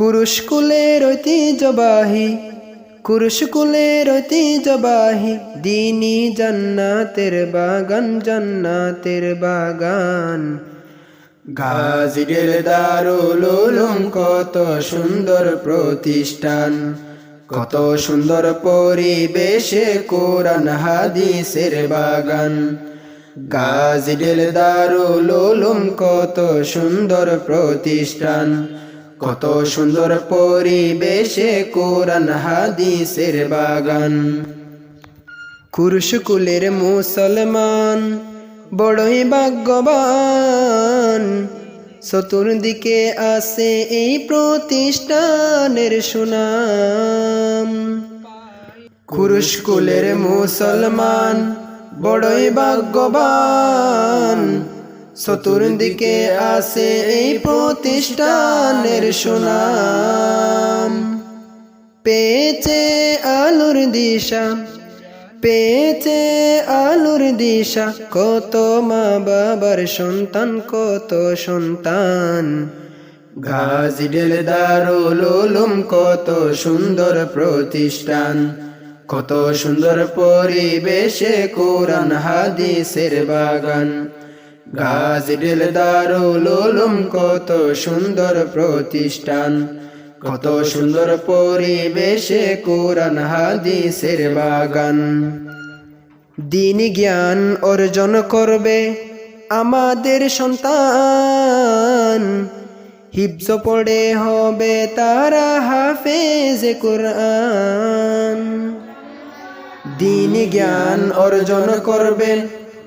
কুরুশকুলের ঐতিহ্যবাহী কুরুশকুলের ঐতিহ্যবাহী, দিনী জান্নাতের বাগান জান্নাতের বাগান। গাজীর দারুল উলুম কত সুন্দর প্রতিষ্ঠান, কত সুন্দর পরিবেশে কোরআন হাদিসের বাগান। গাজীর দারুল উলুম কত সুন্দর প্রতিষ্ঠান কত সুন্দর পরিবেশে কোরআন হাদিসের বাগান। কুরুশকুলের মুসলমান, বড়ই ভাগ্যবান। চতুর্দিকে আছে এই প্রতিষ্ঠানের সুনাম। কুরুশকুলের মুসলমান, বড়ই ভাগ্যবান। চতুর্দিকে আছে এই প্রতিষ্ঠানের সুনাম। পেয়েছে আলোর দিশা, পেয়েছে আলোর দিশা। কত মা বাবার সন্তান, কত সন্তান। গাজীর দারুল উলুম, কত সুন্দর প্রতিষ্ঠান। কত সুন্দর পরিবেশে কোরআন, হাদিসের বাগান। গাজীর দারুল কত সুন্দর প্রতিষ্ঠান, কত সুন্দর পরিবেশে কোরআন হাদিসের বাগান। দিন জ্ঞান অর্জন করবে আমাদের সন্তান, হিফজ পড়ে হবে তারা হাফেজ কোরআন। দিন জ্ঞান অর্জন করবে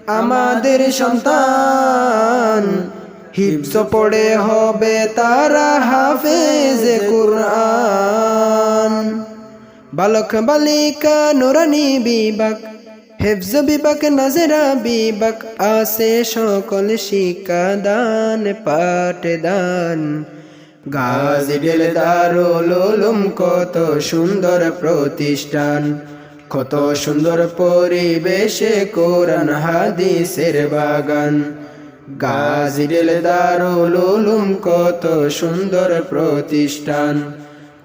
আমাদের সন্তান। হিপস পড়ে হবে তারা হাফেজ কোরআন। বালক বালিকা নুরানি বিবাক হেফজ বিবাক নাজেরা বিবাক আছে সকল শিক্ষা দান পাঠ দান গাজীর দারুল উলুম কত সুন্দর প্রতিষ্ঠান। কত সুন্দর পরিবেশে কোরআন হাদিসের বাগান। গাজীর দারুল উলুম কত সুন্দর প্রতিষ্ঠান।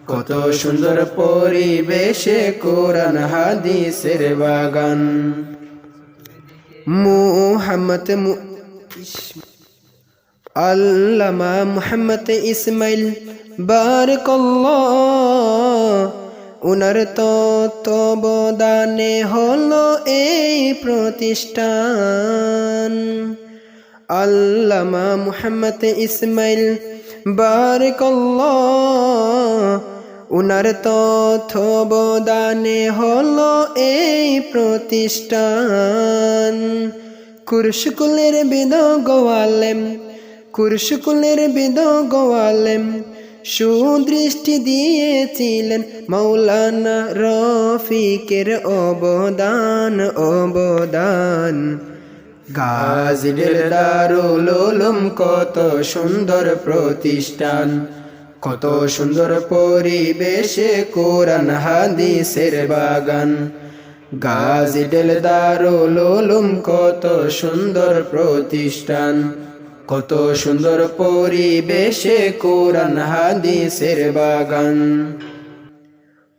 কত সুন্দর পরিবেশে কোরআন হাদিসের বাগান। মুহাম্মদ আল্লামা মুহাম্মদ ইসমাইল বারকাল্লাহ উনার তত্ত্ববদানে হলো এই প্রতিষ্ঠান। আল্লামা মুহাম্মদ ইসমাইল বারকাল্লাহ উনার তত্ত্ববদানে হলো এই প্রতিষ্ঠান। কুরশকুলের বিদ গোয়ালেম কুরশকুলের বিদ গোয়ালেম সুদৃষ্টি দিয়েছিলেন মৌলানা রফিকের অবদান অবদান। গাজীর দারুল উলুম কত সুন্দর প্রতিষ্ঠান, কত সুন্দর পরিবেশে কোরআন হাদিসের বাগান। গাজীর দারুল উলুম কত সুন্দর প্রতিষ্ঠান কত সুন্দর পরিবেশে কোরআন, হাদিসের বাগান।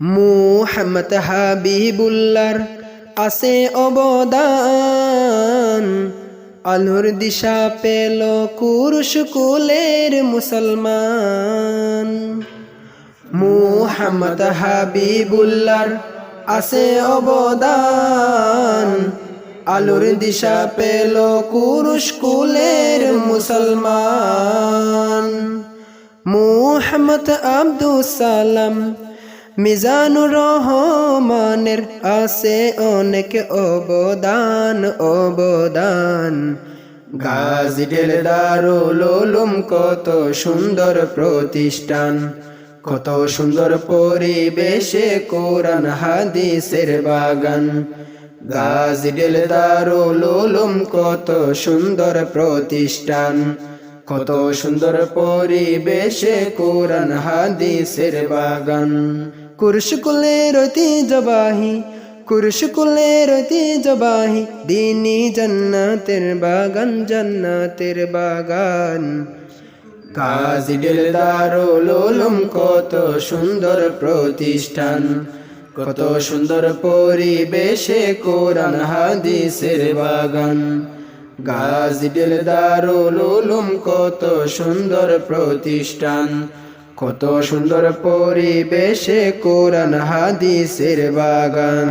মুহাম্মদ হাবিবুল্লার আছে অবদান। আলোর দিশা পেল কুরুশ কুলের মুসলমান। মুহাম্মদ হাবিবুল্লার আছে অবদান। আলোর দিশা পেল কুরুশ কুলের মুসলমান। মুহাম্মদ আব্দুল সালাম, মিজানুর রহমানের আছে অনেক অবদান অবদান। গাজীর দারুল উলুম কত সুন্দর প্রতিষ্ঠান, কত সুন্দর পরিবেশে কোরআন হাদিসের বাগান। গাজীর দারুল কত সুন্দর প্রতিষ্ঠান, কত সুন্দর পরিবেশে কোরআন হাদিসের বাগান। কুরশকুলের ঐতিহ্যবাহী কুরশকুলের ঐতিহ্যবাহী দিনী জান্নাতের বাগান জান্নাতের বাগান। গাজীডেল দারুল উলুম কত সুন্দর প্রতিষ্ঠান কত সুন্দর পরিবেশে কোরআন, হাদিসের বাগান। গাছ দারুল কত সুন্দর প্রতিষ্ঠান। কত সুন্দর পরিবেশে কোরআন, হাদিসের বাগান।